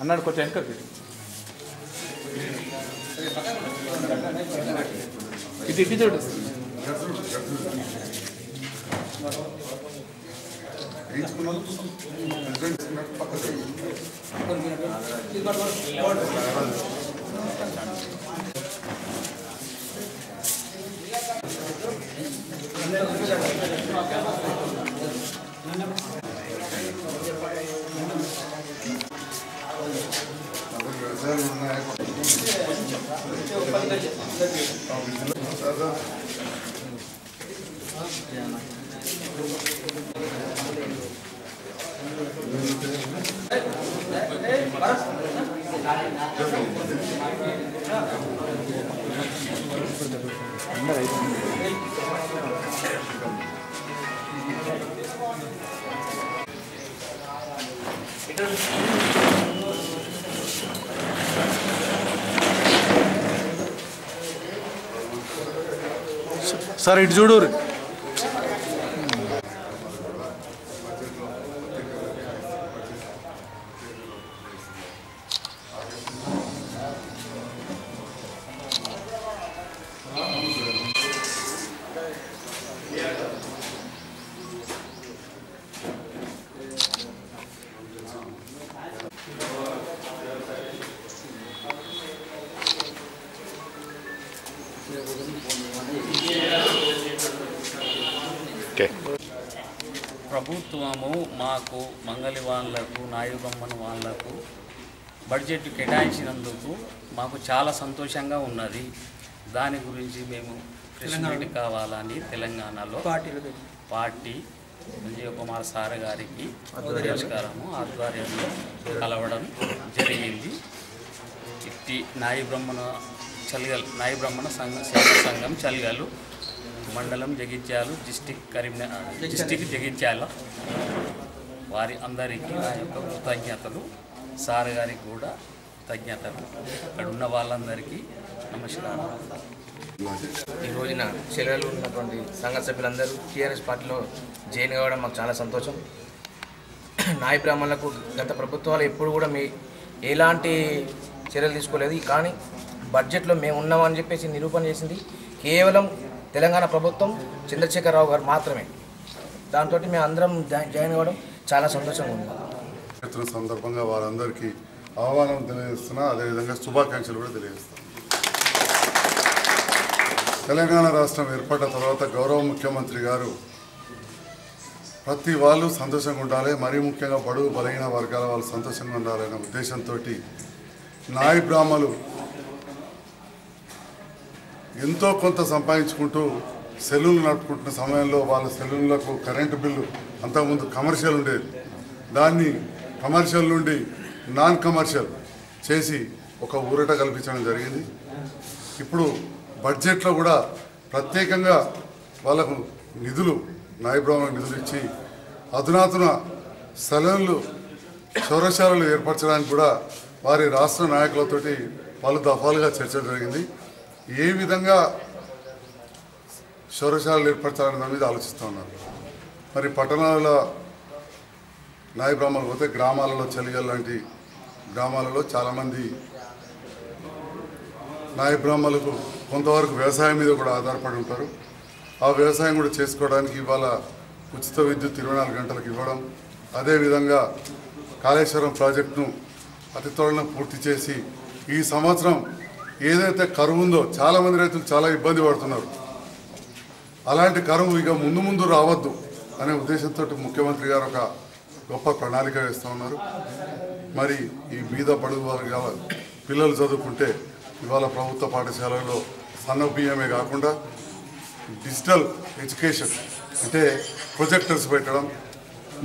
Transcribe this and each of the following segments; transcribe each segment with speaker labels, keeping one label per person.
Speaker 1: అన్నాడు కొంచెం వెనకకి. किती किती Thank you. సార్ ఇటు చూడు
Speaker 2: ప్రభుత్వము మాకు మంగళి వాళ్ళకు నాయుగమ్మన వాళ్ళకు బడ్జెట్ కేటాయించినందుకు మాకు చాలా సంతోషంగా ఉన్నది. దాని గురించి మేము ప్రెసిడెంట్ కావాలని తెలంగాణలో పార్టీ సంజీవ్ కుమార్ సార్ గారికి పురస్కారము ఆధ్వర్యంలో కలవడం జరిగింది. ఇట్టి నాయి బ్రహ్మణ చలిగల్ నాయ బ్రహ్మణ సంఘ సేవా సంఘం చలిగలు మండలం జగిత్యాలు డిస్టిక్ కరీంనగర్ డిస్టిక్ జగిత్యాల. వారి అందరికీ నా యొక్క కృతజ్ఞతలు. సార్ గారికి కూడా కృతజ్ఞతలు. ఇక్కడ ఉన్న వాళ్ళందరికీ నమస్కారం.
Speaker 3: ఈ రోజున చెల్లెలు ఉన్నటువంటి సంఘ సభ్యులందరూ టీఆర్ఎస్ పార్టీలో జాయిన్ కావడం మాకు చాలా సంతోషం. నాయ బ్రాహ్మణులకు గత ప్రభుత్వాలు ఎప్పుడు కూడా మీ ఎలాంటి చర్యలు తీసుకోలేదు. కానీ బడ్జెట్లో మేము ఉన్నామని చెప్పేసి నిరూపణ చేసింది. కేవలం తెలంగాణ ప్రభుత్వం చంద్రశేఖరరావు గారు మాత్రమే. దాంతో మేము అందరం జాయిన్ అవ్వడం చాలా సంతోషంగా ఉంది.
Speaker 4: సందర్భంగా వారందరికీ ఆహ్వానం తెలియజేస్తున్నా అదేవిధంగా శుభాకాంక్షలు కూడా తెలియజేస్తాం తెలంగాణ రాష్ట్రం ఏర్పడ్డ తర్వాత గౌరవ ముఖ్యమంత్రి గారు ప్రతి వాళ్ళు సంతోషంగా ఉండాలి మరీ ముఖ్యంగా బడుగు బలహీన వర్గాల వాళ్ళు సంతోషంగా ఉండాలనే ఉద్దేశంతో నాయి బ్రాహ్మలు ఎంతో కొంత సంపాదించుకుంటూ సెలూన్లు నడుపుకుంటున్న సమయంలో వాళ్ళ సెలూన్లకు కరెంటు బిల్లు అంతకుముందు కమర్షియల్ ఉండేది. దాన్ని కమర్షియల్ నుండి నాన్ కమర్షియల్ చేసి ఒక ఊరట కల్పించడం జరిగింది. ఇప్పుడు బడ్జెట్లో కూడా ప్రత్యేకంగా వాళ్ళకు నిధులు నాయబ్రాహ్మణ నిధులు ఇచ్చి అధునాతన సెలవులు చౌరశాలలు ఏర్పరచడానికి కూడా వారి రాష్ట్ర నాయకులతోటి పలు దఫాలుగా చర్చ జరిగింది. ఏ విధంగా శౌరశాలలు ఏర్పరచాలనే దాని మీద ఆలోచిస్తూ ఉన్నారు. మరి పట్టణాలలో నాయ బ్రాహ్మణులు పోతే గ్రామాలలో చలిగల్ లాంటి గ్రామాలలో చాలామంది నాయ బ్రాహ్మణులకు కొంతవరకు వ్యవసాయం మీద కూడా ఆధారపడి ఉంటారు. ఆ వ్యవసాయం కూడా చేసుకోవడానికి ఇవాళ ఉచిత విద్యుత్ ఇరవై నాలుగు గంటలకు ఇవ్వడం అదేవిధంగా కాళేశ్వరం ప్రాజెక్టును అతి త్వరలో పూర్తి చేసి ఈ సంవత్సరం ఏదైతే కరువు ఉందో చాలామంది రైతులు చాలా ఇబ్బంది పడుతున్నారు. అలాంటి కరువు ఇక ముందు ముందు రావద్దు అనే ఉద్దేశంతో ముఖ్యమంత్రి గారు ఒక గొప్ప ప్రణాళిక వేస్తూ ఉన్నారు. మరి ఈ బీద పడుగు వర్గాల పిల్లలు చదువుకుంటే ఇవాళ ప్రభుత్వ పాఠశాలలో సన్న బియ్యమే కాకుండా డిజిటల్ ఎడ్యుకేషన్ అంటే ప్రొజెక్టర్స్ పెట్టడం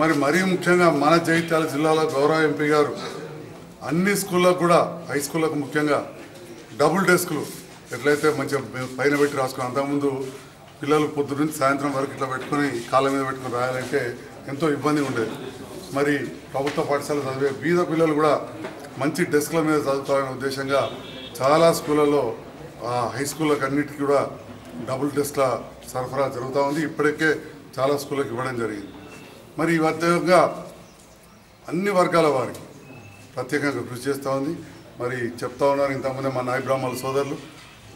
Speaker 4: మరి మరీ ముఖ్యంగా మన జగిత్యాల జిల్లాలో గౌరవ ఎంపీ గారు అన్ని స్కూళ్ళకు కూడా హై స్కూళ్ళకు ముఖ్యంగా డబుల్ డెస్క్లు. ఎట్లయితే మంచిగా పైన పెట్టి రాసుకుని అంతకుముందు పిల్లలు పొద్దు నుంచి సాయంత్రం వరకు ఇట్లా పెట్టుకొని కాళ్ళ మీద పెట్టుకొని రాయాలంటే ఎంతో ఇబ్బంది ఉండేది. మరి ప్రభుత్వ పాఠశాల చదివే బీద పిల్లలు కూడా మంచి డెస్క్ల మీద చదువుతారనే ఉద్దేశంగా చాలా స్కూళ్ళలో హై స్కూళ్ళకి అన్నిటికీ కూడా డబుల్ డెస్క్ల సరఫరా జరుగుతూ ఉంది. ఇప్పటికే చాలా స్కూళ్ళకి ఇవ్వడం జరిగింది. మరి ఈ విధంగా అన్ని వర్గాల వారికి ప్రత్యేకంగా కృషి చేస్తూ ఉంది. మరి చెప్తా ఉన్నారు ఇంతకుముందే మా నాయ బ్రాహ్మణుల సోదరులు.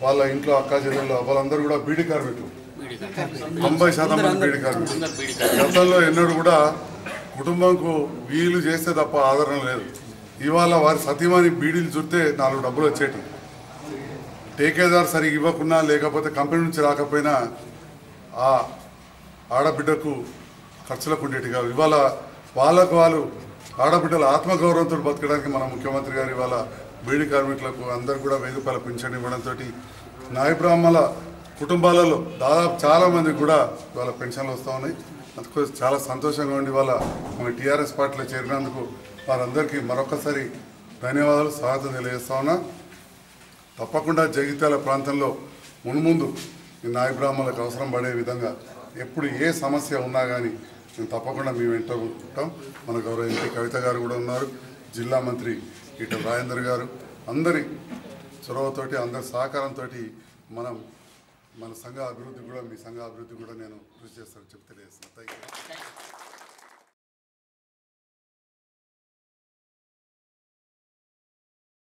Speaker 4: వాళ్ళ ఇంట్లో అక్కా చెల్లెళ్ళు వాళ్ళందరూ కూడా బీడీ కార్మికులు. తొంభై శాతం మంది బీడీ కార్మికులు. గతంలో ఎన్నడూ కూడా కుటుంబంకు వీలు చేస్తే తప్ప ఆదరణ లేదు. ఇవాళ వారి సతీమాని బీడీలు చుడితే నాలుగు డబ్బులు వచ్చేటి టేకేదార్ సరిగ్గా ఇవ్వకున్నా లేకపోతే కంపెనీ నుంచి రాకపోయినా ఆ ఆడబిడ్డకు ఖర్చులకు ఉండేటి కాదు ఇవాళ వాళ్ళకు వాళ్ళు ఆడబిడ్డల ఆత్మగౌరవంతో బతకడానికి మన ముఖ్యమంత్రి గారు ఇవాళ బీడీ కార్మికులకు అందరు కూడా వెయ్యి రూపాయల పింఛన్ ఇవ్వడంతో నాయ బ్రాహ్మణుల కుటుంబాలలో దాదాపు చాలామంది కూడా వాళ్ళ పెన్షన్లు వస్తూ ఉన్నాయి. అందుకో చాలా సంతోషంగా ఉండి వాళ్ళ మన టీఆర్ఎస్ పార్టీలో చేరినందుకు వారందరికీ మరొకసారి ధన్యవాదాలు స్వాగతం తెలియజేస్తా ఉన్నా. తప్పకుండా జగిత్యాల ప్రాంతంలో మున్ముందు ఈ నాయ బ్రాహ్మణులకు అవసరం పడే విధంగా ఎప్పుడు ఏ సమస్య ఉన్నా కానీ మేము తప్పకుండా మేము వెంట ఉంటాం. మన గౌరవ ఎంపీ కవిత గారు కూడా ఉన్నారు. జిల్లా మంత్రి ఇటు రాజేందర్ గారు అందరి చొరవతోటి అందరి సహకారంతో మనం మన సంఘ అభివృద్ధి కూడా మీ సంఘ అభివృద్ధి కూడా నేను కృషి చేస్తాను చెప్తే తెలియజేస్తాను థ్యాంక్ యూ